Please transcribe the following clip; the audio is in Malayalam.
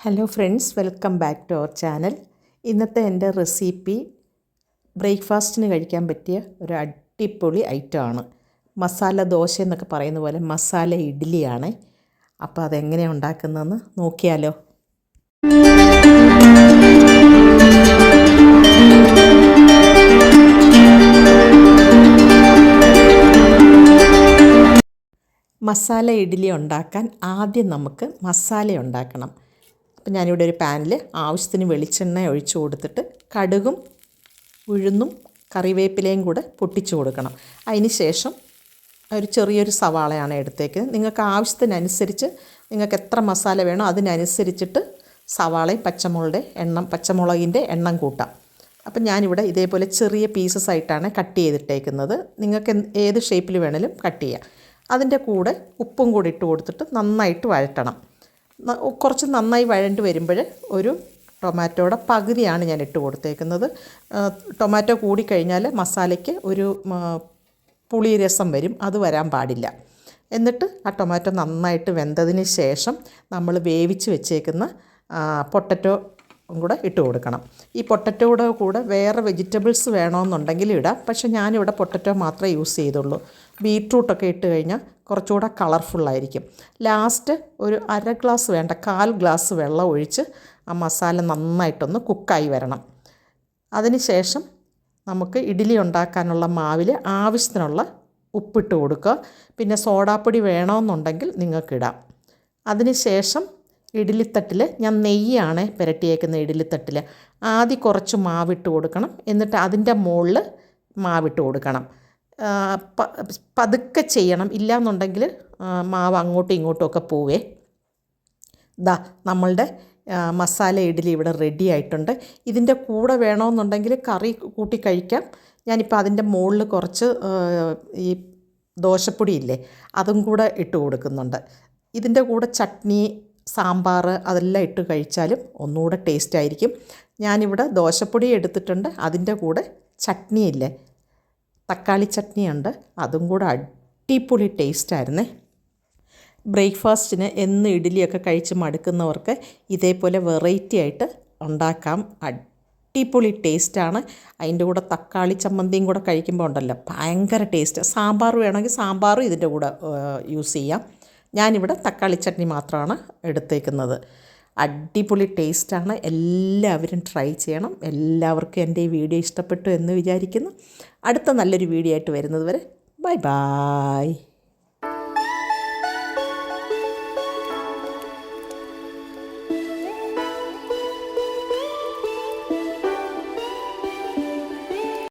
Hello friends welcome back to our channel ഇന്നത്തെ എന്റെ റെസിപ്പി ബ്രേക്ക്ഫാസ്റ്റിന് കഴിക്കാൻ പറ്റിയ ഒരു അടിപൊളി ഐറ്റം ആണ്. മസാല ദോശ എന്നൊക്കെ പറയുന്ന പോലെ മസാല ഇഡ്ഡലിയാണ്. അപ്പോൾ അതെങ്ങനെയാണ് ഉണ്ടാക്കുന്നതെന്ന് നോക്കിയാലോ. മസാല ഇഡ്ഡലി ഉണ്ടാക്കാൻ ആദ്യം നമുക്ക് മസാല ഉണ്ടാക്കണം. അപ്പം ഞാനിവിടെ ഒരു പാനിൽ ആവശ്യത്തിന് വെളിച്ചെണ്ണ ഒഴിച്ചു കൊടുത്തിട്ട് കടുകും ഉഴുന്നും കറിവേപ്പിലയും കൂടെ പൊട്ടിച്ചു കൊടുക്കണം. അതിന് ശേഷം ഒരു ചെറിയൊരു സവാളയാണ് എടുത്തേക്കുന്നത്. നിങ്ങൾക്ക് ആവശ്യത്തിനനുസരിച്ച് നിങ്ങൾക്ക് എത്ര മസാല വേണോ അതിനനുസരിച്ചിട്ട് സവാളയും പച്ചമുളകിന്റെ എണ്ണം പച്ചമുളകിന്റെ എണ്ണം കൂട്ടാം. അപ്പം ഞാനിവിടെ ഇതേപോലെ ചെറിയ പീസസ് ആയിട്ടാണ് കട്ട് ചെയ്തിട്ടേക്കുന്നത്. നിങ്ങൾക്ക് ഏത് ഷേപ്പിൽ വേണേലും കട്ട് ചെയ്യാം. അതിന്റെ കൂടെ ഉപ്പും കൂടി ഇട്ട് കൊടുത്തിട്ട് നന്നായിട്ട് വഴറ്റണം. കുറച്ച് നന്നായി വഴണ്ട് വരുമ്പോൾ ഒരു ടൊമാറ്റോയുടെ പകുതിയാണ് ഞാൻ ഇട്ട് കൊടുത്തേക്കുന്നത്. ടൊമാറ്റോ കൂടിക്കഴിഞ്ഞാൽ മസാലയ്ക്ക് ഒരു പുളി രസം വരും. അത് വരാൻ പാടില്ല. എന്നിട്ട് ആ ടൊമാറ്റോ നന്നായിട്ട് വെന്തതിന് ശേഷം നമ്മൾ വേവിച്ച് വെച്ചേക്കുന്ന പൊട്ടറ്റോ കൂടെ ഇട്ട് കൊടുക്കണം. ഈ പൊട്ടറ്റോയുടെ കൂടെ വേറെ വെജിറ്റബിൾസ് വേണമെന്നുണ്ടെങ്കിൽ ഇടാം. പക്ഷെ ഞാനിവിടെ പൊട്ടറ്റോ മാത്രമേ യൂസ് ചെയ്തുള്ളൂ. ബീട്രൂട്ടൊക്കെ ഇട്ട് കഴിഞ്ഞാൽ കുറച്ചുകൂടെ കളർഫുള്ളായിരിക്കും ലാസ്റ്റ് ഒരു അര ഗ്ലാസ് വേണ്ട കാൽ ഗ്ലാസ് വെള്ളം ഒഴിച്ച് ആ മസാല നന്നായിട്ടൊന്ന് കുക്കായി വരണം. അതിന് ശേഷം നമുക്ക് ഇഡ്ഡലി ഉണ്ടാക്കാനുള്ള മാവിൽ ആവശ്യത്തിനുള്ള ഉപ്പിട്ട് കൊടുക്കുക. പിന്നെ സോഡാപ്പൊടി വേണമെന്നുണ്ടെങ്കിൽ നിങ്ങൾക്കിടാം അതിന് ശേഷം ഇഡ്ഡലിത്തട്ടിൽ ഞാൻ നെയ്യാണ് പുരട്ടിയേക്കുന്ന ഇഡ്ഡലിത്തട്ടിൽ ആദ്യം കുറച്ച് മാവിട്ട് കൊടുക്കണം എന്നിട്ട് അതിന്റെ മുകളിൽ മാവിട്ട് കൊടുക്കണം. പതുക്കെ ചെയ്യണം. ഇല്ലയെന്നുണ്ടെങ്കിൽ മാവ് അങ്ങോട്ടും ഇങ്ങോട്ടും ഒക്കെ പോവേ. ദാ നമ്മളുടെ മസാല ഇഡ്ഡലി ഇവിടെ റെഡി ആയിട്ടുണ്ട്. ഇതിന്റെ കൂടെ വേണമെന്നുണ്ടെങ്കിൽ കറി കൂട്ടി കഴിക്കാം. ഞാനിപ്പോൾ അതിന്റെ മുകളിൽ കുറച്ച് ഈ ദോശപ്പൊടി ഇല്ലേ അതും കൂടെ ഇട്ട് കൊടുക്കുന്നുണ്ട്. ഇതിന്റെ കൂടെ ചട്നി സാമ്പാർ അതെല്ലാം ഇട്ട് കഴിച്ചാലും ഒന്നുകൂടെ ടേസ്റ്റ് ആയിരിക്കും. ഞാനിവിടെ ദോശപ്പൊടി എടുത്തിട്ടുണ്ട്. അതിന്റെ കൂടെ ചട്നിയില്ലേ തക്കാളി ചട്നിയുണ്ട് അതും കൂടെ അടിപൊളി ടേസ്റ്റായിരുന്നേ ബ്രേക്ക്ഫാസ്റ്റിന് എന്ന് ഇഡ്ഡലിയൊക്കെ കഴിച്ച് മടുക്കുന്നവർക്ക് ഇതേപോലെ വെറൈറ്റി ആയിട്ട് ഉണ്ടാക്കാം. അടിപൊളി ടേസ്റ്റാണ് അതിന്റെ കൂടെ തക്കാളി ചമ്മന്തിയും കൂടെ കഴിക്കുമ്പോൾ ഉണ്ടല്ലോ ഭയങ്കര ടേസ്റ്റ് സാമ്പാർ വേണമെങ്കിൽ സാമ്പാറും ഇതിന്റെ കൂടെ യൂസ് ചെയ്യാം. ഞാനിവിടെ തക്കാളി ചട്നി മാത്രമാണ് എടുത്തേക്കുന്നത്. അടിപൊളി ടേസ്റ്റാണ്. എല്ലാവരും ട്രൈ ചെയ്യണം. എല്ലാവർക്കും എന്റെ ഈ വീഡിയോ ഇഷ്ടപ്പെട്ടു എന്ന് വിചാരിക്കുന്നു. അടുത്ത നല്ലൊരു വീഡിയോ ആയിട്ട് വരുന്നത് വരെ ബൈ ബായ്